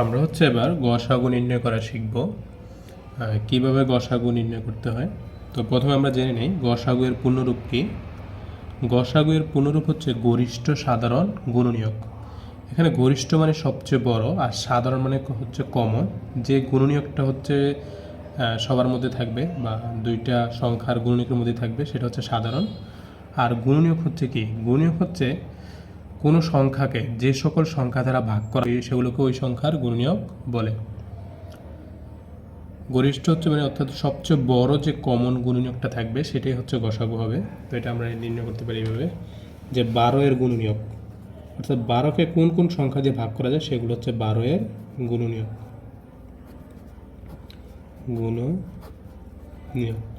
আমরা হচ্ছে এবার গসাগু নির্ণয় করা শিখব। কীভাবে গসাগু নির্ণয় করতে হয়? তো প্রথমে আমরা জেনে নেই গসাগু এর পূর্ণরূপ কি। গসাগু এর পূর্ণরূপ হচ্ছে গরিষ্ঠ সাধারণ গুণনীয়ক। এখানে গরিষ্ঠ মানে সবচেয়ে বড় আর সাধারণ মানে হচ্ছে কমন। যে গুণনীয়কটা হচ্ছে সবার মধ্যে থাকবে বা দুইটা সংখ্যার গুণনীয়কের মধ্যে থাকবে সেটা হচ্ছে সাধারণ। আর গুণনীয়ক হচ্ছে কি? গুণনীয়ক হচ্ছে কোনো সংখ্যাকে যে সকল সংখ্যা দ্বারা ভাগ করা সেগুলোকে ওই সংখ্যার গুণনীয়ক বলে। গরিষ্ঠ হচ্ছে মানে অর্থাৎ সবচেয়ে বড় যে কমন গুণনীয়কটা থাকবে, সেটাই হচ্ছে গসাগু হবে। তো এটা আমরা নির্ণয় করতে পারি এইভাবে যে বারো এর গুণনীয়ক। অর্থাৎ বারোকে কোন কোন সংখ্যা দিয়ে ভাগ করা যায়, সেগুলো হচ্ছে বারো এর গুণনীয়ক। গুণনীয়ক।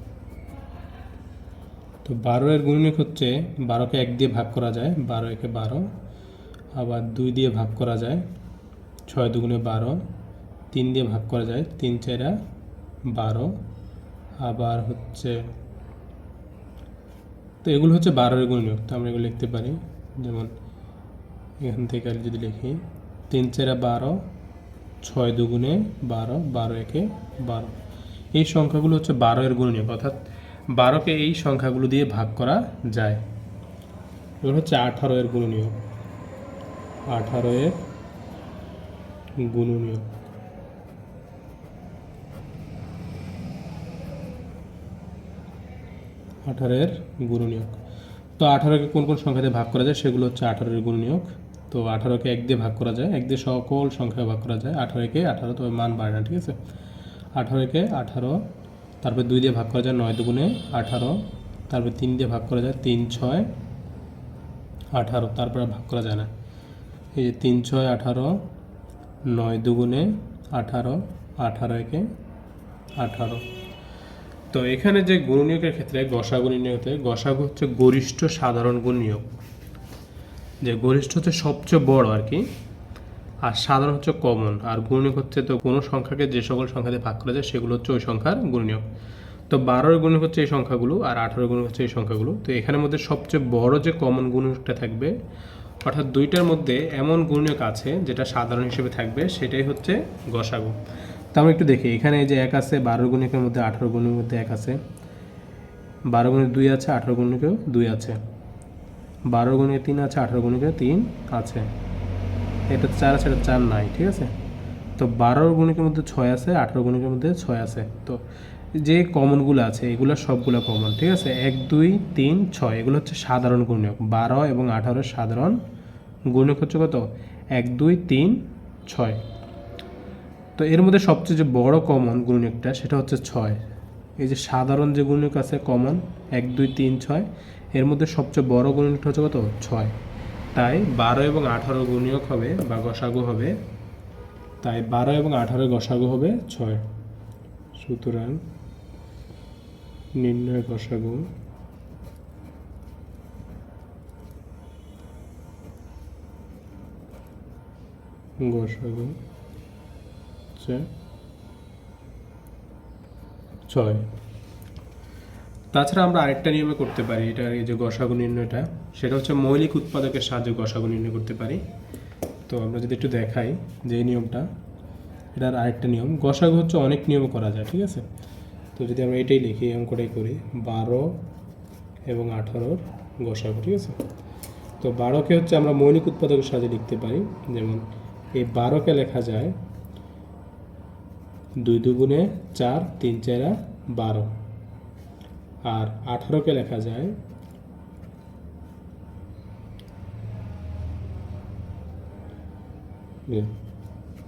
তো বারো এর গুণনীয়ক হচ্ছে বারোকে এক দিয়ে ভাগ করা যায়, বারো একে বারো, আবার দুই দিয়ে ভাগ করা যায়, ছয় দুগুণে বারো, তিন দিয়ে ভাগ করা যায়, তিন চারা বারো, আবার হচ্ছে, তো এগুলো হচ্ছে বারোর গুণনীয়ক, তো আমরা এগুলো লিখতে পারি, যেমন এখান থেকে আর যদি লিখি, তিন চারা বারো, ছয় দুগুণে বারো বারো একে বারো, এই সংখ্যাগুলো হচ্ছে বারো এর গুণনীয়ক, অর্থাৎ বারোকে এই সংখ্যাগুলো দিয়ে ভাগ করা যায়। এগুলো হচ্ছে আঠারো এর গুণনীয়ক। আঠারো এর গুণনীয়ক। আঠারোর গুণনীয়ক। তো আঠারোকে কোন কোন সংখ্যা দিয়ে ভাগ করা যায় সেগুলো হচ্ছে আঠারোর গুণনীয়ক। তো আঠারোকে এক দিয়ে ভাগ করা যায়, এক দিয়ে সকল সংখ্যা ভাগ করা যায়। আঠারোকে আঠারো, তবে মান বাড়ে না, ঠিক আছে? আঠারোকে আঠারো তারপর দুই দিয়ে ভাগ করা যায় নয় দুগুণে আঠারো, তারপর তিন দিয়ে ভাগ করা যায় তিন ছয় আঠারো, তারপরে ভাগ করা যায় না। এই যে তিন ছয় আঠারো, নয় দুগুণে আঠারো আঠারো একে আঠারো। তো এখানে যে গুণনীয়কের ক্ষেত্রে গসা গসাগু নির্ণয়তে গসাগু হচ্ছে গরিষ্ঠ সাধারণ গুণ নিয়োগ। যে গরিষ্ঠ হচ্ছে সবচেয়ে বড় আর কি আর সাধারণ হচ্ছে কমন আর গুণনীয়ক হচ্ছে তো কোনো সংখ্যাকে যে সকল সংখ্যা দিয়ে ভাগ করা যায় সেগুলো হচ্ছে ওই সংখ্যার গুণনীয়ক। তো বারোর গুণনীয়ক হচ্ছে এই সংখ্যাগুলো, আর আঠারোর গুণনীয়ক হচ্ছে এই সংখ্যাগুলো। তো এখানের মধ্যে সবচেয়ে বড় যে কমন গুণনীয়কটা থাকবে, অর্থাৎ দুইটার মধ্যে এমন গুণনীয়ক আছে যেটা সাধারণ হিসেবে থাকবে, সেটাই হচ্ছে গসাগু। তা আমরা একটু দেখি, এখানে যে এক আছে বারো গুণিকের মধ্যে আঠারো গুণের মধ্যে এক আছে। বারো গুণে দুই আছে আঠারো গুণিকেও দুই আছে। বারো গুণে তিন আছে আঠারো গুণিকে তিন আছে। এটা চার আছে, এটা চার নাই, ঠিক আছে? তো বারোর গুণিকের মধ্যে ছয় আছে আঠারো গুণিকের মধ্যে ছয় আছে। তো যে কমনগুলো আছে, এগুলো সবগুলো কমন ঠিক আছে? এক, দুই, তিন, ছয়, এগুলো হচ্ছে সাধারণ গুণক। বারো এবং আঠারোর সাধারণ গুণক হচ্ছে কত? এক, দুই, তিন, ছয়। তো এর মধ্যে সবচেয়ে যে বড় কমন গুণকটা, সেটা হচ্ছে ছয়। এই যে সাধারণ যে গুণক আছে কমন এক, দুই, তিন, ছয়, এর মধ্যে সবচেয়ে বড় গুণকটা হচ্ছে কত? ছয়। তাই বারো এবং আঠারো গুণনীয়ক হবে বা গসাগু হবে, তাই বারো এবং আঠারো গসাগু হবে ছয়। সুতরাং নির্ণয় গসাগু গসাগু ছয়। তাছাড়া আমরা আরেকটা নিয়মে করতে পারি, এটা এই যে গসাগু নির্ণয়টা। সেটা হচ্ছে মৌলিক উৎপাদকের সাহায্যে গসাগু নির্ণয় করতে পারি। তো আমরা যদি একটু দেখাই যে এই নিয়মটা, এটার আরেকটা নিয়ম, গসাগু হচ্ছে অনেক নিয়ম করা যায়, ঠিক আছে? তো যদি আমরা এটাই লিখি অঙ্কটাই করি, বারো এবং আঠারোর গসাগু, ঠিক আছে? তো বারোকে হচ্ছে আমরা মৌলিক উৎপাদকের সাহায্যে লিখতে পারি, যেমন এই বারোকে লেখা যায় দুই দুগুণে চার, তিন চারা বারো। আর আঠারোকে লেখা যায়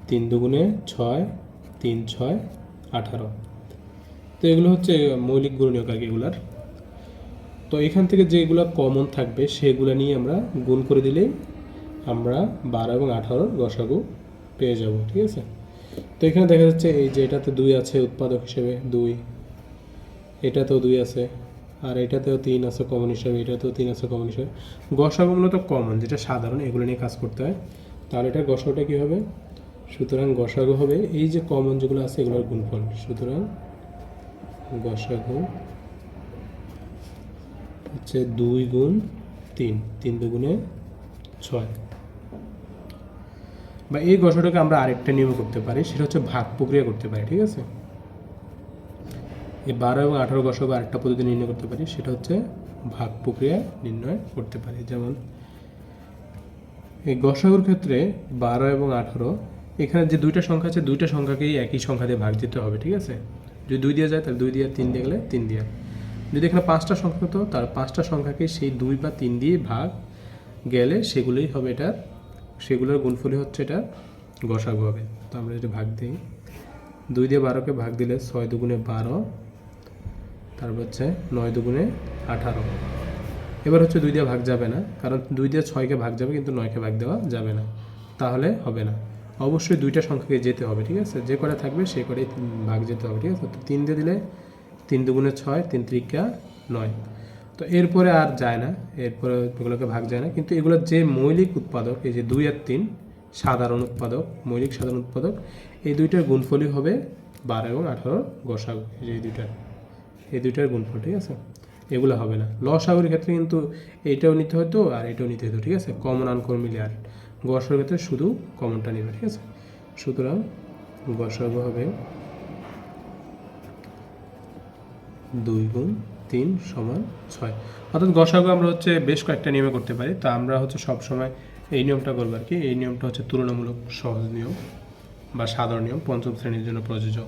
তিন দুগুণে ছয়, তিন ছয়, আঠারো। তো এগুলো হচ্ছে মৌলিক গুণনীয়ক আর এগুলার। তো এখান থেকে যেগুলো কমন থাকবে সেগুলো নিয়ে আমরা গুণ করে দিলেই আমরা বারো এবং আঠারোর গসাগু পেয়ে যাব, ঠিক আছে? তো এখানে দেখা যাচ্ছে এই যে এটাতে দুই আছে উৎপাদক হিসেবে, দুই। এটাতেও দুই আছে, আর এটাতেও তিন আছে কমন হিসাবে, এটাতেও তিন আছে কমন হিসাবে। গসাগু মূলত কমন যেটা সাধারণ, এগুলো নিয়ে কাজ করতে হয়। তাহলে এটা গসাগুটা কী হবে? সুতরাং গসাগু হবে, এই যে কমন যেগুলো আছে এগুলোর গুণফল। সুতরাং গসাগু হচ্ছে দুই গুণ তিন তিন দুগুণে ছয়। বা এই গসাটাকে আমরা আরেকটা নিয়মে করতে পারি, সেটা হচ্ছে ভাগ প্রক্রিয়া করতে পারি, ঠিক আছে? এই বারো এবং আঠারো গসাগু আরেকটা পদ্ধতি নির্ণয় করতে পারি, সেটা হচ্ছে ভাগ প্রক্রিয়া নির্ণয় করতে পারি। যেমন এই গসাগুর ক্ষেত্রে বারো এবং আঠারো, এখানে যে দুইটা সংখ্যা আছে, দুইটা সংখ্যাকেই একই সংখ্যা দিয়ে ভাগ দিতে হবে, ঠিক আছে? যদি দুই দিয়ে যায়, তাহলে দুই দিয়ে তিন দিয়ে গেলে তিন দিয়ে যদি এখানে পাঁচটা সংখ্যা হতো, তার পাঁচটা সংখ্যাকে সেই দুই বা তিন দিয়ে ভাগ গেলে সেগুলোই হবে এটা সেগুলোর গুণফলই হচ্ছে এটা গসাগু হবে। তো আমরা যদি ভাগ দিই, দুই দিয়ে বারোকে ভাগ দিলে ছয় দুগুণে বারো, তারপর হচ্ছে নয় দুগুণে আঠারো। এবার হচ্ছে দুই দিয়ে ভাগ যাবে না, কারণ দুই দিয়ে ছয়কে ভাগ যাবে কিন্তু নয়কে ভাগ দেওয়া যাবে না, তাহলে হবে না। অবশ্যই দুইটা সংখ্যাকে যেতে হবে, ঠিক আছে? যে কটা থাকবে সে কটাই ভাগ যেতে হবে, ঠিক আছে? তো তিন দিয়ে দিলে তিন দুগুণে ছয়, তিন ত্রিকা নয়। তো এরপরে আর যায় না, এরপরে এগুলোকে ভাগ যায় না। কিন্তু এগুলোর যে মৌলিক উৎপাদক, এই যে দুই আর তিন, সাধারণ উৎপাদক, মৌলিক সাধারণ উৎপাদক, এই দুইটার গুণফলই হবে বারো এবং আঠারো গসাগু এই দুইটার এই দুইটার গুণফল, ঠিক আছে? এগুলো হবে না। লসাগুর ক্ষেত্রে কিন্তু এটাও নিতে হতো আর এটাও নিতে হতো, ঠিক আছে? কমন আনকমন মিলে আর গসাগুর ক্ষেত্রে শুধু কমনটা নেবে, ঠিক আছে? সুতরাং গসাগু হবে দুই গুণ তিন সমান ছয়। অর্থাৎ গসাগু আমরা হচ্ছে বেশ কয়েকটা নিয়মে করতে পারি। তা আমরা হচ্ছে সব সময় এই নিয়মটা করব আর কি। এই নিয়মটা হচ্ছে তুলনামূলক সহজ নিয়ম বা সাধারণ নিয়ম, পঞ্চম শ্রেণির জন্য প্রযোজ্য।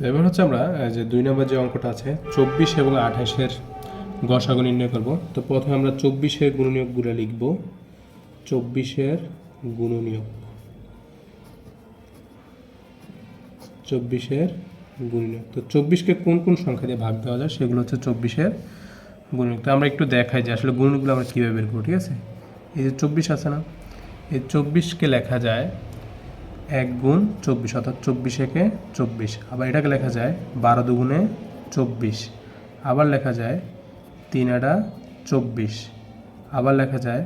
তো এবার হচ্ছে আমরা যে দুই নম্বর যে অঙ্কটা আছে, চব্বিশ এবং আঠাশের গসাগু নির্ণয় করব। তো প্রথমে আমরা চব্বিশের গুণনীয়কগুলো লিখব। চব্বিশের গুণনীয়ক। চব্বিশের গুণনীয়ক। তো চব্বিশকে কোন কোন সংখ্যা দিয়ে ভাগ দেওয়া যায়, সেগুলো হচ্ছে চব্বিশের গুণনীয়ক। তো আমরা একটু দেখাই যে আসলে গুণগুলো আমরা কীভাবে বের করব, ঠিক আছে? এই যে চব্বিশ আছে না, এই চব্বিশকে লেখা যায় এক গুণ চব্বিশ, অর্থাৎ চব্বিশ একে চব্বিশ। আবার এটাকে লেখা যায় বারো দুগুণে চব্বিশ। আবার লেখা যায় তিন আটা চব্বিশ। আবার লেখা যায়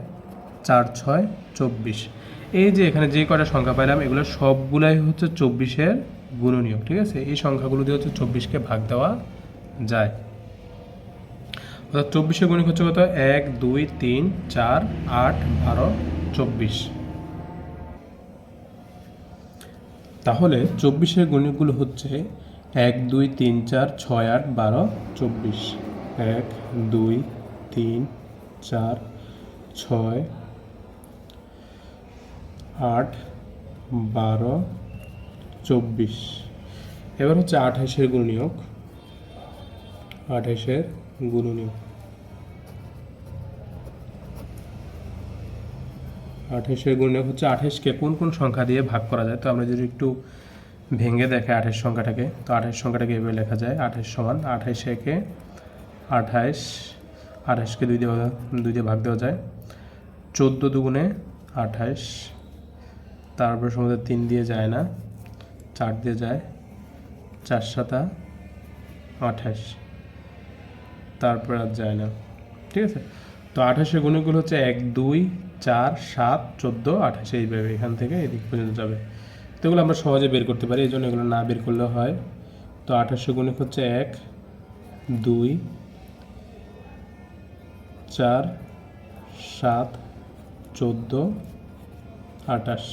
চার ছয় চব্বিশ। এই যে এখানে যে কটা সংখ্যা পাইলাম, এগুলো সবগুলাই হচ্ছে চব্বিশের গুণনীয়ক, ঠিক আছে? এই সংখ্যাগুলো দিয়ে হচ্ছে চব্বিশকে ভাগ দেওয়া যায়। অর্থাৎ চব্বিশের গুণিক হচ্ছে কত? এক, দুই, তিন, চার, আট, বারো, চব্বিশ। তাহলে চব্বিশের গণিতগুলো হচ্ছে এক, দুই, তিন, চার, ছয়, আট, বারো, চব্বিশ। এক, দুই, তিন, চার, ছয়, আট, বারো, চব্বিশ। এবার হচ্ছে আঠাশের গুণনীয়ক। আঠাশের গুণনীয়ক। আঠাশের গুণনীয়ক হচ্ছে আঠাশকে কোন কোন সংখ্যা দিয়ে ভাগ করা যায়? তো আমরা যদি একটু ভেঙে দেখে আঠাশ সংখ্যাটাকে, তো আঠাশ সংখ্যাটাকে এভাবে লেখা যায়, আঠাশ সমান আঠাশ একে আঠাশ, আঠাশকে দুই দিয়ে দুই দিয়ে ভাগ দেওয়া যায়। চোদ্দ দুগুণে আঠাশ, তারপর সময় তিন দিয়ে যায় না, চার দিয়ে যায়, চার সাতা আঠাশ, তারপর আর যায় না। ঠিক আছে? তো আঠাশের গুণগুলো হচ্ছে এক, দুই চার, সাত, চোদ্দ, আঠাশ, এইভাবে এখান থেকে এদিক পর্যন্ত যাবে। তো এগুলো আমরা সহজে বের করতে পারি, এই জন্য এগুলো না বের করলেও হয়। তো আঠাশশো গুণিক হচ্ছে এক, দুই, চার, সাত, চোদ্দ, আঠাশ।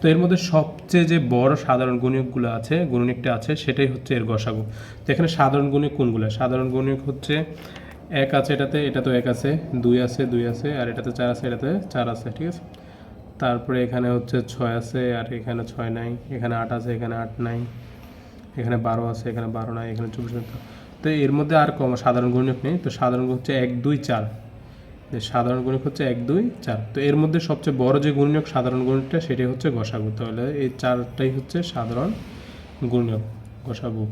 তো এর মধ্যে সবচেয়ে যে বড় সাধারণ গুণিকগুলো আছে গুণিকটা আছে, সেটাই হচ্ছে এর গসাগু। তো এখানে সাধারণ গুণিক কোনগুলো? সাধারণ গুণিক হচ্ছে এক আছে এটাতে, এটা তো এক আছে, দুই আছে দুই আছে, আর এটাতে চার আছে, এটাতে চার আছে, ঠিক আছে তারপরে এখানে হচ্ছে ছয় আছে, আর এখানে ছয় নাই, এখানে আট আছে, এখানে আট নাই, এখানে বারো আছে, এখানে বারো নাই, এখানে চব্বিশ। তো এর মধ্যে আর কম, সাধারণ গুণিক নেই, তো সাধারণ হচ্ছে এক, দুই, চার সাধারণ গুণিক হচ্ছে এক, দুই, চার, তো এর মধ্যে সবচেয়ে বড় যে গুণিক সাধারণ গুণিকটা সেটাই হচ্ছে গসাগু, তাহলে এই চারটাই হচ্ছে সাধারণ গুণিক গসাগু,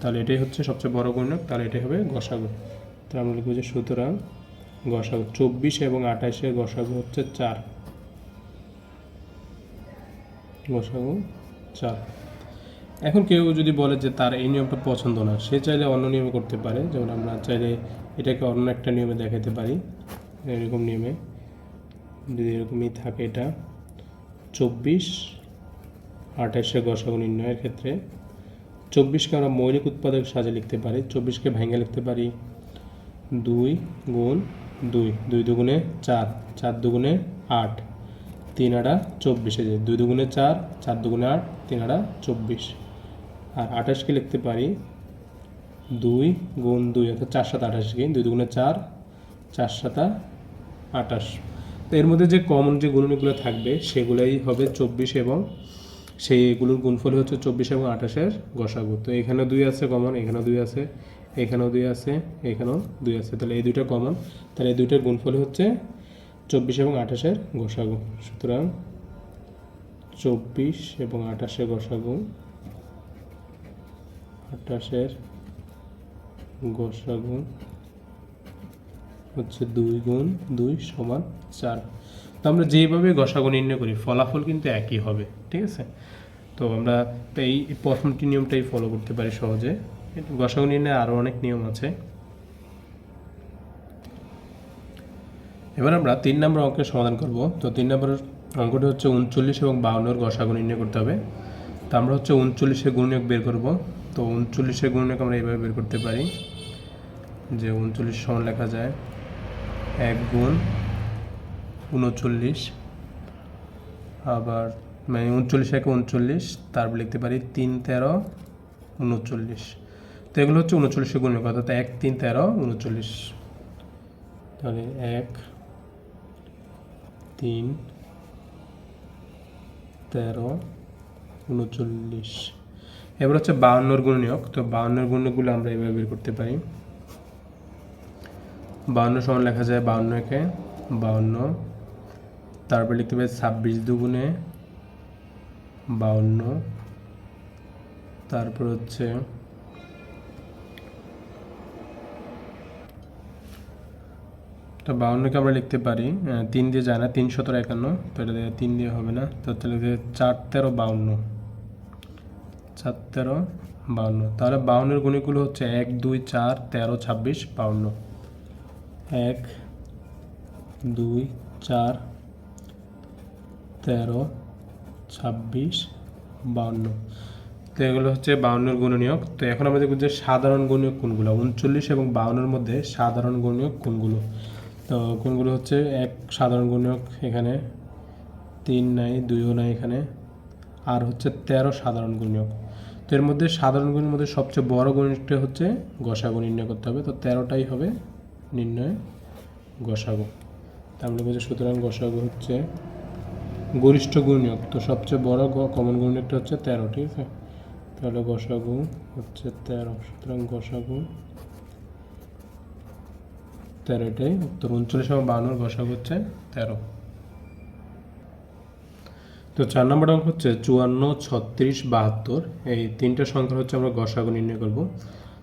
তাহলে এটাই হচ্ছে সবচেয়ে বড় গুণিক তাহলে এটাই হবে গসাগু তো আমরা লিখব যে সুতরাং গসাগু চব্বিশ এবং আঠাশের গসাগু হচ্ছে চার। গসাগু চার। এখন কেউ যদি বলে যে তার এই নিয়মটা পছন্দ না, সে চাইলে অন্য নিয়মে করতে পারে। যেমন আমরা চাইলে এটাকে অন্য একটা নিয়মে দেখাতে পারি। এরকম নিয়মে যদি এরকমই থাকে এটা। চব্বিশ, আঠাশে গসাগু নির্ণয়ের ক্ষেত্রে চব্বিশকে আমরা মৌলিক উৎপাদক সাজে লিখতে পারি। চব্বিশকে ভেঙে লিখতে পারি। দুই গুণ দুই দুই দুগুণে চার চার দুগুণে আট, তিন আটা চব্বিশ যে দুই দুগুণে চার চার দুগুণে আট, তিন আটা চব্বিশ। আর আঠাশকে লিখতে পারি? দুই গুণ দুই, অর্থাৎ চার সাত আঠাশকে দুই দুগুণে চার চার সাতা আঠাশ। তো এর মধ্যে যে কমন যে গুণনীগুলো থাকবে, সেগুলোই হবে চব্বিশ এবং সেইগুলোর গুণফল হচ্ছে চব্বিশ এবং আঠাশের গসাগু। তো এখানে দুই আছে কমন এখানেও দুই আছে। এখানেও দুই আছে, এখানেও দুই আছে। তাহলে এই দুইটা কমন তাহলে এই দুইটার গুণফল হচ্ছে চব্বিশ এবং আঠাশের গসাগু। সুতরাং চব্বিশ এবং আঠাশের গসাগু আঠাশের গসাগু হচ্ছে দুই গুণ দুই সমান চার। তো আমরা যেভাবে গসাগু নির্ণয় করি, ফলাফল কিন্তু একই হবে, ঠিক আছে? তো আমরা এই প্রথমটি নিয়মটাই ফলো করতে পারি সহজে। গসাগু নির্ণয়ে আরও অনেক নিয়ম আছে। এবার আমরা তিন নম্বর অঙ্কের সমাধান করব। তো তিন নম্বর অঙ্কটি হচ্ছে উনচল্লিশ এবং বাউন্নর গসাগু নির্ণয় করতে হবে। তো আমরা হচ্ছে উনচল্লিশের গুণনীয়ক বের করব। তো উনচল্লিশের গুণনীয়ক আমরা এইভাবে বের করতে পারি যে উনচল্লিশ সমান লেখা যায় এক গুণ উনচল্লিশ আবার মানে উনচল্লিশ একে উনচল্লিশ তারপর লিখতে পারি তিন তেরো উনচল্লিশ। তো এগুলো হচ্ছে উনচল্লিশের গুণনীয়ক অর্থাৎ এক, তিন, তেরো, উনচল্লিশ। তাহলে এক, তিন, তেরো, উনচল্লিশ। এবার হচ্ছে বাউন্নর গুণনীয়ক, তো বাউন্নর গুণনীয়কগুলো আমরা এভাবে বের করতে পারি। বাউন্ন সমান লেখা যায় বাউন্ন একে বাউন্ন তারপর লিখতে পারি ছাব্বিশ দুগুণে বাউন্ন। তারপর হচ্ছে তো বাউন্নকে আমরা লিখতে পারি তিন দিয়ে যায় না, তিন সতেরো একান্ন, তো এটা তিন দিয়ে হবে না, তো তাহলে চার তেরো বাউন্ন। চার তেরো বাউন্ন, তাহলে বাউন্নের গুণিগুলো হচ্ছে এক, দুই, চার, তেরো, ছাব্বিশ, বাউন্ন। এক, দুই, চার, তেরো ছাব্বিশ, বাউন্ন। তো এগুলো হচ্ছে বাউন্নের গুণনীয়ক। তো এখন আমরা দেখব যে সাধারণ গুণনীয়ক কোনগুলো? উনচল্লিশ এবং বাউন্নের মধ্যে সাধারণ গুণনীয়ক কোনগুলো? তো কোনগুলো হচ্ছে এক সাধারণ গুণনীয়ক এখানে, তিন নাই, দুইও নাই এখানে, আর হচ্ছে তেরো সাধারণ গুণনীয়ক। তো এর মধ্যে সাধারণ গুণের মধ্যে সবচেয়ে বড় গণিতটা হচ্ছে গসাগু নির্ণয় করতে হবে। তো তেরোটাই হবে নির্ণয় গসাগু। তাহলে বলছে সুতরাং গসাগু হচ্ছে গরিষ্ঠ গুণনীয়ক তো সবচেয়ে বড় কমন গুণনীয়কটা হচ্ছে তেরো, ঠিক আছে? তাহলে গসাগু হচ্ছে তেরো, সুতরাং গসাগু তেরোটাই উত্তর। উনচল্লিশ এবং বাউন্নর গসাগু হচ্ছে তেরো। তো চার নম্বর অঙ্ক হচ্ছে চুয়ান্ন, ছত্রিশ, বাহাত্তর। এই তিনটা সংখ্যা হচ্ছে আমরা গসাগু নির্ণয় করব।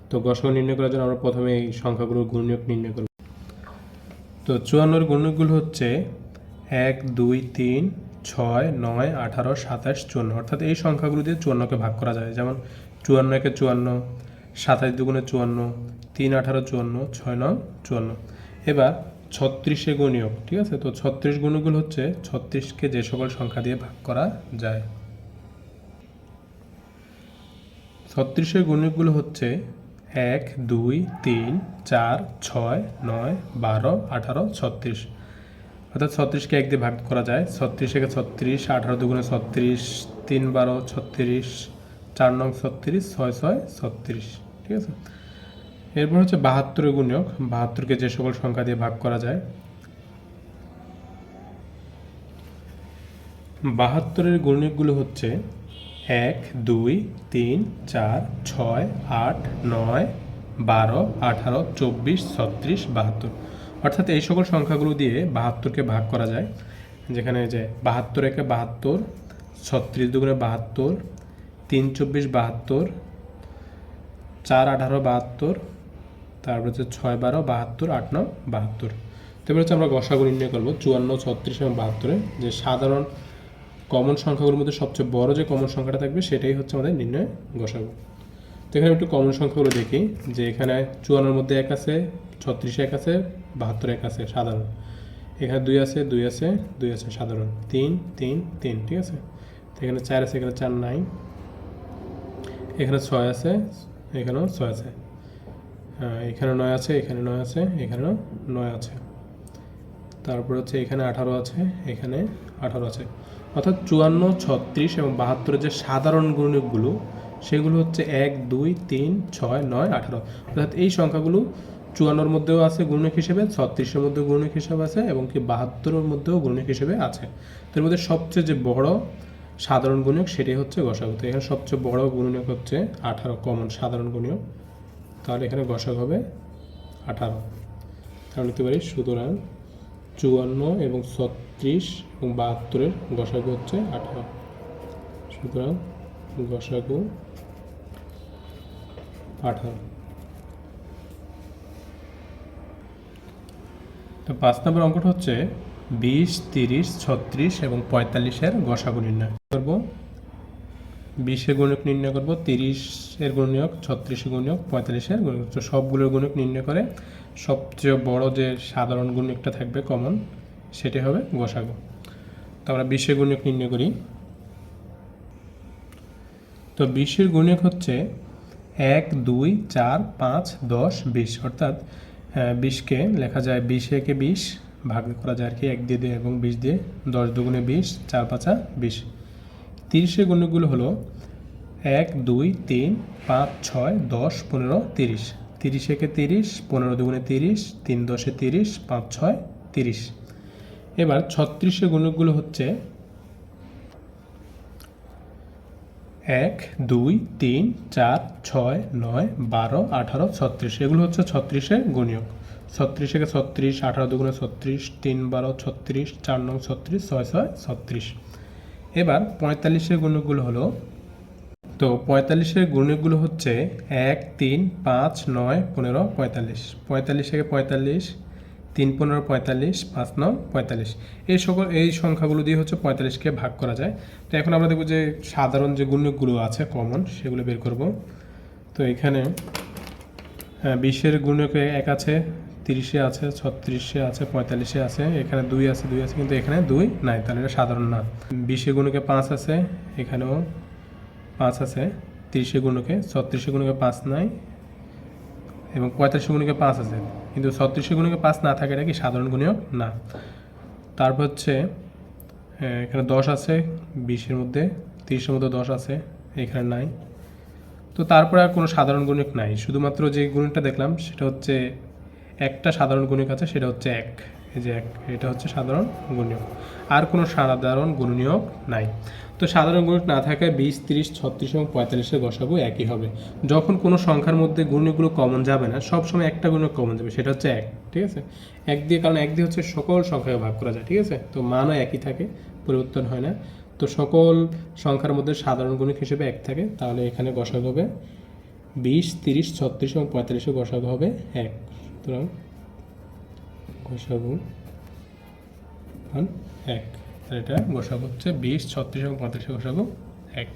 তো গসাগু নির্ণয় করার জন্য আমরা প্রথমে এই সংখ্যাগুলোর গুণনীয়ক নির্ণয় করব। তো চুয়ান্নর গুণনীয়কগুলো হচ্ছে এক, দুই, তিন ছয়, নয়, আঠারো, সাতাশ, চুয়ান্ন। অর্থাৎ এই সংখ্যাগুলো দিয়ে চুয়ান্নকে ভাগ করা যায়। যেমন চুয়ান্ন একে চুয়ান্ন, সাতাশ দুগুণে চুয়ান্ন, তিন, আঠারো, চুয়ান্ন, ছয়, নয়, চুয়ান্ন। এবার ছত্রিশে গুণীয়ক, ঠিক আছে? তো ছত্রিশ গুণগুলো হচ্ছে ছত্রিশকে যে সকল সংখ্যা দিয়ে ভাগ করা যায়। ছত্রিশের গুণিতগুলো হচ্ছে এক, দুই, তিন, চার, ছয়, নয়, বারো, আঠারো, ছত্রিশ। অর্থাৎ ছত্রিশকে এক দিয়ে ভাগ করা যায়। ছত্রিশ একে ছত্রিশ, আঠারো দুগুণে ছত্রিশ, তিন বারো ছত্রিশ, চার নং ছত্রিশ, ছয় ছয় ছত্রিশ। ঠিক আছে? এরপর হচ্ছে বাহাত্তরের গুণিয়ক। বাহাত্তরকে যে সকল সংখ্যা দিয়ে ভাগ করা যায়। বাহাত্তরের গুণিতগুলো হচ্ছে এক, দুই, তিন, চার, ছয়, আট, নয়, বারো, আঠারো, চব্বিশ, ছত্রিশ, বাহাত্তর। অর্থাৎ এই সকল সংখ্যাগুলো দিয়ে বাহাত্তরকে ভাগ করা যায়, যেখানে যে বাহাত্তর একে বাহাত্তর, ছত্রিশ দুগুণে বাহাত্তর, তিন চব্বিশ বাহাত্তর, চার আঠারো বাহাত্তর, তারপর হচ্ছে ছয় বারো বাহাত্তর, আট নয় বাহাত্তর। তো এবার হচ্ছে আমরা গসাগু নির্ণয় করব, চুয়ান্ন, ছত্রিশ এবং বাহাত্তরে। যে সাধারণ কমন সংখ্যাগুলোর মধ্যে সবচেয়ে বড় যে কমন সংখ্যাটা থাকবে, সেটাই হচ্ছে আমাদের নির্ণয় গসাগু। তো এখানে একটু কমন সংখ্যাগুলো দেখি, যে এখানে চুয়ান্নর মধ্যে এক আছে, ছত্রিশে এক আছে বাহাত্তর এক আছে সাধারণ। এখানে দুই আছে দুই আছে দুই আছে সাধারণ। তিন তিন তিন ঠিক আছে? এখানে চার আছে এখানে চার নাই। এখানে ছয় আছে এখানেও ছয় আছে। হ্যাঁ, এখানে নয় আছে এখানে নয় আছে এখানেও নয় আছে। তারপর হচ্ছে এখানে আঠারো আছে এখানে আঠারো আছে। অর্থাৎ চুয়ান্ন ছত্রিশ এবং বাহাত্তরের যে সাধারণ গুণিতগুলো সেগুলো হচ্ছে এক দুই তিন ছয় নয় আঠারো। অর্থাৎ এই সংখ্যাগুলো চুয়ান্নর মধ্যেও আছে গুণক হিসেবে, ছত্রিশের মধ্যেও গুণিক হিসেবে আছে এবং কি বাহাত্তরের মধ্যেও গুণিক হিসেবে আছে। তার মধ্যে সবচেয়ে যে বড় সাধারণ গুণিক সেটি হচ্ছে গসাগু তো এখানে সবচেয়ে বড় গুণিক হচ্ছে আঠারো, কমন সাধারণ গুণিক। তাহলে এখানে গসাগ হবে আঠারো। তাহলে নিতে পারি, সুতরাং চুয়ান্ন এবং ছত্রিশ এবং বাহাত্তরের গসাগু হচ্ছে আঠারো। সুতরাং গসাগু আঠারো। তো পাঁচ নম্বর অঙ্কটা হচ্ছে বিশ, তিরিশ, ছত্রিশ এবং পঁয়তাল্লিশের গসাগু নির্ণয় করব। বিশের গুণক নির্ণয় করব, তিরিশের গুণক, ছত্রিশের গুণক, পঁয়তাল্লিশের গুণক। তো সবগুলোর গুণক নির্ণয় করে সবচেয়ে বড় যে সাধারণ গুণকটা থাকবে কমন সেটি হবে গসাগু। তো আমরা বিশের গুণক নির্ণয় করি। তো বিশের গুণক হচ্ছে এক, দুই, চার, পাঁচ, দশ, বিশ। অর্থাৎ বিশকে, লেখা যায় বিশ একে বিশ, ভাগ করা যায় আর কি এক দিয়ে এবং বিশ দিয়ে দশ দুগুণে বিশ, চার পাঁচা বিশ। তিরিশের গুণগুলো হলো এক, দুই, তিন, পাঁচ, ছয়, দশ, পনেরো, তিরিশ। তিরিশ একে তিরিশ, পনেরো দুগুণে তিরিশ, তিন দশে তিরিশ, পাঁচ, ছয়, তিরিশ। এবার ছত্রিশের গুণগুলো হচ্ছে এক, দুই, তিন, চার, ছয়, নয়, বারো, আঠারো, ছত্রিশ। এগুলো হচ্ছে ছত্রিশের গুণিয়ক। ছত্রিশ থেকে ছত্রিশ, আঠারো দুগুণে ছত্রিশ, তিন বারো ছত্রিশ, চার নং ছত্রিশ, ছয় ছয়, ছত্রিশ। এবার পঁয়তাল্লিশের গুণগুলো হলো, তো পঁয়তাল্লিশের গুণগুলো হচ্ছে এক, তিন, পাঁচ, নয়, পনেরো, পঁয়তাল্লিশ। পঁয়তাল্লিশ থেকে পঁয়তাল্লিশ তিন, পনেরো, পঁয়তাল্লিশ, পাঁচ নয় পঁয়তাল্লিশ। এই সকল এই সংখ্যাগুলো দিয়ে হচ্ছে পঁয়তাল্লিশকে ভাগ করা যায়। তো এখন আমরা দেখব যে সাধারণ যে গুণকগুলো আছে, কমন, সেগুলো বের করব। তো এখানে হ্যাঁ বিশের গুণকে এক আছে, তিরিশে আছে, ছত্রিশে আছে, পঁয়তাল্লিশে আছে, এখানে দুই আছে দুই আছে, কিন্তু এখানে দুই নাই, তাহলে এটা সাধারণ না। বিশে গুণকে পাঁচ আছে, এখানেও পাঁচ আছে তিরিশে গুণকে ছত্রিশে গুণকে পাঁচ নাই, এবং পঁয়তাল্লিশে গুণকে পাঁচ আছে। কিন্তু ছত্রিশে গুণকে পাঁচ না থাকে এটা কি সাধারণ গুণীয় না। তারপর হচ্ছে এখানে দশ আছে, বিশের মধ্যে, তিরিশের মধ্যে দশ আছে, এখানে নাই তো তারপরে আর কোনো সাধারণ গুণিক নাই। শুধুমাত্র যে গুণিকটা দেখলাম, সেটা হচ্ছে, একটা সাধারণ গুণিক আছে, সেটা হচ্ছে এক। এই যে এক, এটা হচ্ছে সাধারণ গুণিয়ক আর কোনো সাধারণ গুণনীয়ক নাই। তো সাধারণ গুণিক না থাকায় বিশ, তিরিশ, ছত্রিশ এবং পঁয়তাল্লিশের গসাগু একই হবে। যখন কোনো সংখ্যার মধ্যে গুণিকগুলো কমন যাবে না, সবসময় একটা গুণক কমন যাবে, সেটা হচ্ছে এক, ঠিক আছে? এক দিয়ে, কারণ এক দিয়ে হচ্ছে সকল সংখ্যাকে ভাগ করা যায়, ঠিক আছে? তো মানও একই থাকে, পরিবর্তন হয় না। তো সকল সংখ্যার মধ্যে সাধারণ গুণিক হিসেবে এক থাকে, তাহলে এখানে গসাগু হবে বিশ, তিরিশ, ছত্রিশ এবং পঁয়তাল্লিশে গসাগু হবে এক। সুতরাং গসাগু মান এক। এটা বসাবো হচ্ছে বিশ ছত্রিশ এবং পঁয়ত্রিশে বসাবো। এক।